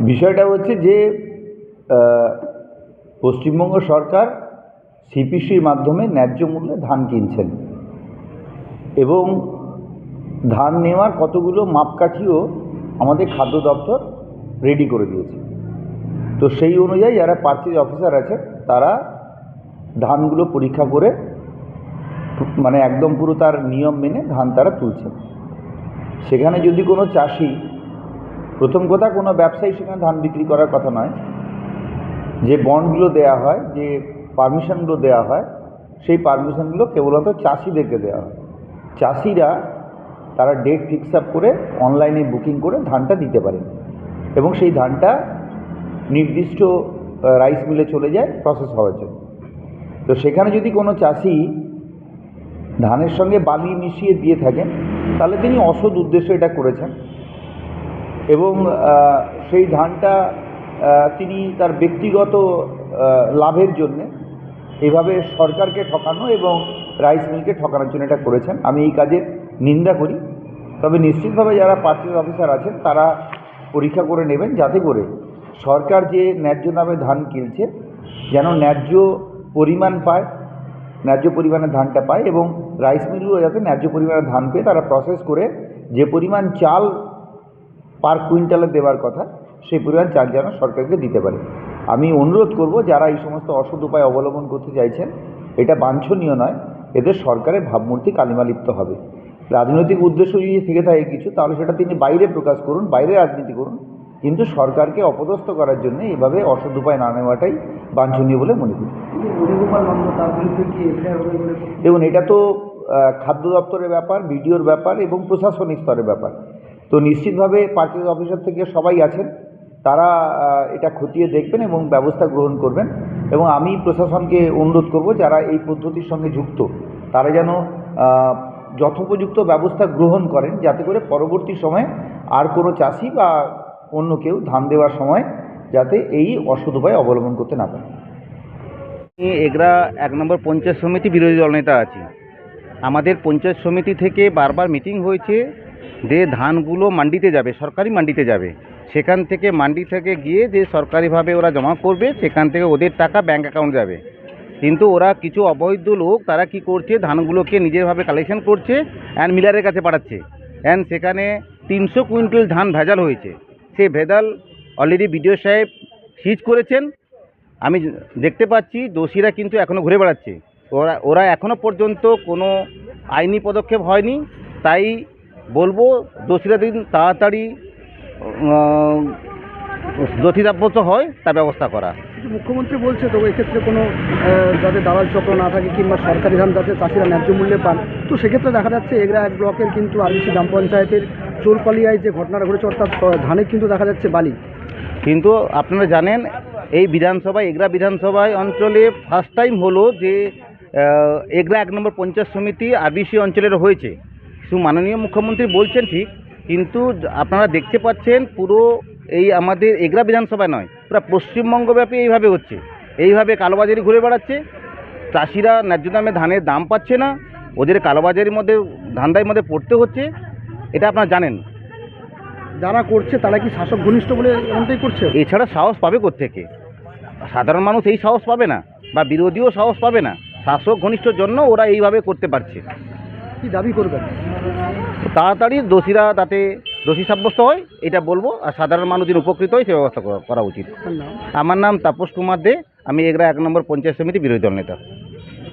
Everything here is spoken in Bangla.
বিষয়টা হচ্ছে যে পশ্চিমবঙ্গ সরকার সিপিসির মাধ্যমে ন্যায্য মূল্যে ধান কিনছেন। এবং ধান নেওয়ার কতগুলো মাপকাঠিও আমাদের খাদ্য দপ্তর রেডি করে দিয়েছে। তো সেই অনুযায়ী যারা পার্চেজ অফিসার আছে, তারা ধানগুলো পরীক্ষা করে মানে একদম পুরো তার নিয়ম মেনে ধান তারা তুলছেন। সেখানে যদি কোনো চাষি প্রথম কথা, কোনো ব্যবসায়ী সেখানে ধান বিক্রি করার কথা নয়। যে বন্ডগুলো দেওয়া হয়, যে পারমিশনগুলো দেওয়া হয়, সেই পারমিশনগুলো কেবলত চাষিদেরকে দেওয়া হয়। চাষিরা তারা ডেট ফিক্স আপ করে অনলাইনে বুকিং করে ধানটা দিতে পারেন এবং সেই ধানটা নির্দিষ্ট রাইস মিলে চলে যায়, প্রসেস হওয়ার জন্য। তো সেখানে যদি কোনো চাষি ধানের সঙ্গে বালি মিশিয়ে দিয়ে থাকেন, তাহলে তিনি অসৎ উদ্দেশ্যে এটা করেছেন। এবং সেই ধানটা তিনি তার ব্যক্তিগত লাভের জন্যে এভাবে সরকারকে ঠকানো এবং রাইস মিলকে ঠকানোর জন্য এটা করেছেন। আমি এই কাজের নিন্দা করি। তবে নিশ্চিতভাবে যারা পার্চেস অফিসার আছেন, তারা পরীক্ষা করে নেবেন যাতে করে সরকার যে ন্যায্য দামে ধান কিনছে, যেন ন্যায্য পরিমাণ পায়, ন্যায্য পরিমাণে ধানটা পায় এবং রাইস মিলগুলো যাতে ন্যায্য পরিমাণে ধান পেয়ে তারা প্রসেস করে যে পরিমাণ চাল পার কুইন্টালে দেওয়ার কথা সেই পরিমাণ চাল যেন সরকারকে দিতে পারে। আমি অনুরোধ করব যারা এই সমস্ত অসৎ উপায় অবলম্বন করতে চাইছেন এটা বাঞ্ছনীয় নয় এদের সরকারের ভাবমূর্তি কালিমালিপ্ত হবে। রাজনৈতিক উদ্দেশ্য যদি থেকে থাকে কিছু তাহলে সেটা তিনি বাইরে প্রকাশ করুন বাইরে রাজনীতি করুন। কিন্তু সরকারকে অপদস্থ করার জন্য এভাবে অসৎ উপায় না নেওয়াটাই বাঞ্ছনীয় বলে মনে করি। দেখুন এটা তো খাদ্য দপ্তরের ব্যাপার বিডিওর ব্যাপার এবং প্রশাসনিক স্তরের ব্যাপার। তো নিশ্চিতভাবে পার্চেস অফিসার থেকে সবাই আছেন। তারা এটা খতিয়ে দেখবেন এবং ব্যবস্থা গ্রহণ করবেন। এবং আমি প্রশাসনকে অনুরোধ করব যারা এই পদ্ধতির সঙ্গে যুক্ত, তারা যেন যথোপযুক্ত ব্যবস্থা গ্রহণ করেন যাতে করে পরবর্তী সময়ে আর কোনো চাষি বা অন্য কেউ ধান দেওয়ার সময় যাতে এই অসৎ উপায় অবলম্বন করতে না পারে। আমি এগরা এক নম্বর পঞ্চায়েত সমিতি বিরোধী দলনেতা আছি। আমাদের পঞ্চায়েত সমিতি থেকে বারবার মিটিং হয়েছে। যে ধানগুলো মান্ডিতে যাবে, সরকারি মান্ডিতে যাবে, সেখান থেকে মান্ডি থেকে গিয়ে যে সরকারিভাবে ওরা জমা করবে, সেখান থেকে ওদের টাকা ব্যাঙ্ক অ্যাকাউন্ট যাবে। কিন্তু ওরা কিছু অবৈধ লোক, তারা কি করছে? ধানগুলোকে নিজেরভাবে কালেকশন করছে অ্যান্ড মিলারের কাছে পাঠাচ্ছে। অ্যান্ড সেখানে তিনশো কুইন্টাল ধান ভেজাল হয়েছে। সেই ভেজাল অলরেডি বিডিও সাহেব সিজ করেছেন। আমি দেখতে পাচ্ছি, দোষীরা কিন্তু এখনও ঘুরে বেড়াচ্ছে। ওরা ওরা এখনও পর্যন্ত কোনো আইনি পদক্ষেপ হয়নি। তাই বলব দোষীরা দিন তাড়াতাড়ি দোষীরাব্যত হয় তার ব্যবস্থা করা। মুখ্যমন্ত্রী বলছে তো এক্ষেত্রে কোনো যাতে দালাল চক্র না থাকে কিংবা সরকারি ধান যাতে চাষিরা ন্যায্য মূল্যে পান তো সেক্ষেত্রে দেখা যাচ্ছে এগরা এক ব্লকের কিন্তু আরবিসি গ্রাম পঞ্চায়েতের চোরপালিয়ায় যে ঘটনাটা ঘটেছে অর্থাৎ ধানে কিন্তু দেখা যাচ্ছে বালি। কিন্তু আপনারা জানেন এই বিধানসভায় এগরা বিধানসভায় অঞ্চলে ফার্স্ট টাইম হলো যে এগরা এক নম্বর পঞ্চায়েত সমিতি আরবিসি অঞ্চলের হয়েছে। মাননীয় মুখ্যমন্ত্রী বলছেন ঠিক কিন্তু আপনারা দেখতে পাচ্ছেন পুরো এই আমাদের এগরা বিধানসভায় নয় পুরো পশ্চিমবঙ্গব্যাপী এইভাবে হচ্ছে। এইভাবে কালোবাজারি ঘুরে বেড়াচ্ছে চাষিরা ন্যায্য দামে ধানের দাম পাচ্ছে না ওদের কালোবাজারির মধ্যে ধান্দার মধ্যে পড়তে হচ্ছে এটা আপনারা জানেন। যারা করছে তারা কি শাসক ঘনিষ্ঠ বলে এমনটাই করছে? এছাড়া সাহস পাবে কোত্থেকে? সাধারণ মানুষ এই সাহস পাবে না বা বিরোধীও সাহস পাবে না শাসক ঘনিষ্ঠর জন্য ওরা এইভাবে করতে পারছে। কি দাবি করবেন? তাড়াতাড়ি দোষীরা তাতে দোষী সাব্যস্ত হয় এটা বলব আর সাধারণ মানুষ যেন উপকৃত হয় সে ব্যবস্থা করা- করা উচিত। আমার নাম তাপস কুমার দে আমি এগরা এক নম্বর পঞ্চায়েত সমিতি বিরোধী দল নেতা।